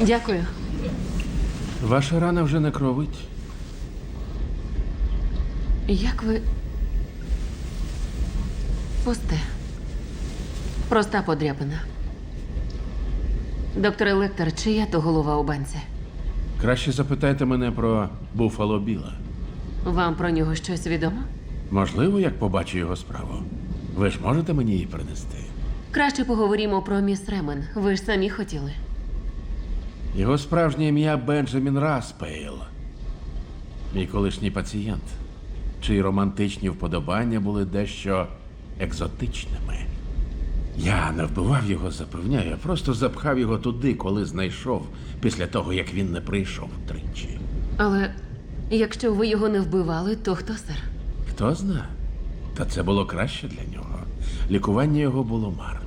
Дякую. Ваша рана вже не кровить. Як ви. Пусте. Проста подряпина. Доктор Лектор, чия то голова у банці? Краще запитайте мене про Буфало Біла. Вам про нього щось відомо? Можливо, як побачу його справу. Ви ж можете мені її принести? Краще поговоримо про міс Ремен. Ви ж самі хотіли. Його справжнє ім'я Бенджамін Распейл. Мій колишній пацієнт, чиї романтичні вподобання були дещо екзотичними. Я не вбивав його, запевняю, а просто запхав його туди, коли знайшов, після того, як він не прийшов тричі. Але якщо ви його не вбивали, то хто сер? Хто зна? Та це було краще для нього. Лікування його було марне.